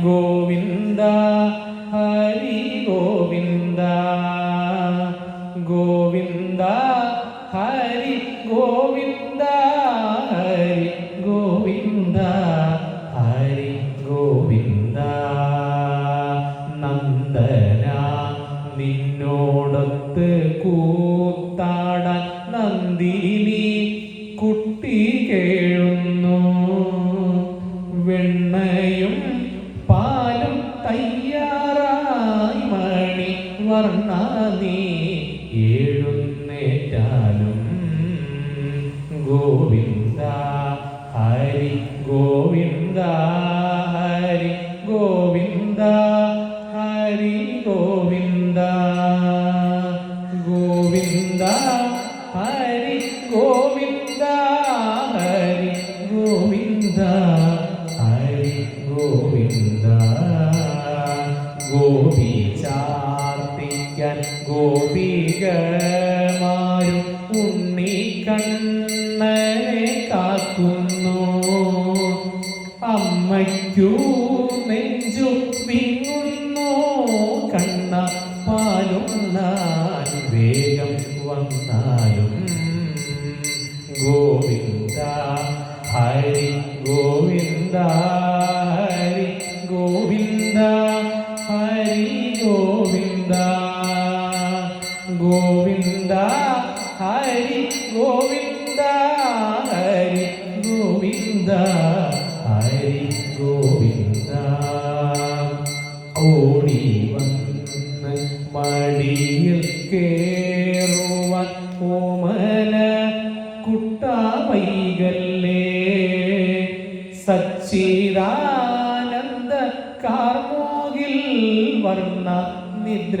ഗോവിന്ദ ഹരി ഗോവിന്ദ. ഗോവിന്ദ ഹരി ഗോവിന്ദ ഹരി ഗോവിന്ദ ഹരി ഗോവിന്ദ. നന്ദന നിന്നോടൊത്ത് കൂത്താടാൻ വർണ നീ എഴുന്നേറ്റാലും ഗോവിന്ദ ഹരി ഗോവിന്ദ ഹരി ഗോവിന്ദ ഹരി ഗോവിന്ദ ഗോവിന്ദ ഹരി ഗോവിന്ദ ഹരി ഗോവിന്ദ ഹരി ഗോവിന്ദ ഗോപി ചാർത്തിക്കാൻ ഗോപികമാരും ഉണ്ണിക്കണ്ണനെ കാക്കുന്നു. അമ്മയ്ക്കു നെഞ്ചു വിങ്ങുന്നു കണ്ണ പാലുണ്ണാൻ വേഗം വന്നാലും. ഗോവിന്ദ ഹരി ഗോവിന്ദ. ഗോവിന്ദ ഹരി ഗോവിന്ദ ഹരി ഗോവിന്ദ ഹരി ഗോവിന്ദ. ഓടി വന്ന് മടിയിൽ കേറുവാൻ ഓമന കുട്ടാമൈകല്ലേ. സച്ചിദാനന്ദ കാർമോകിൽ വർണ നിദ്ര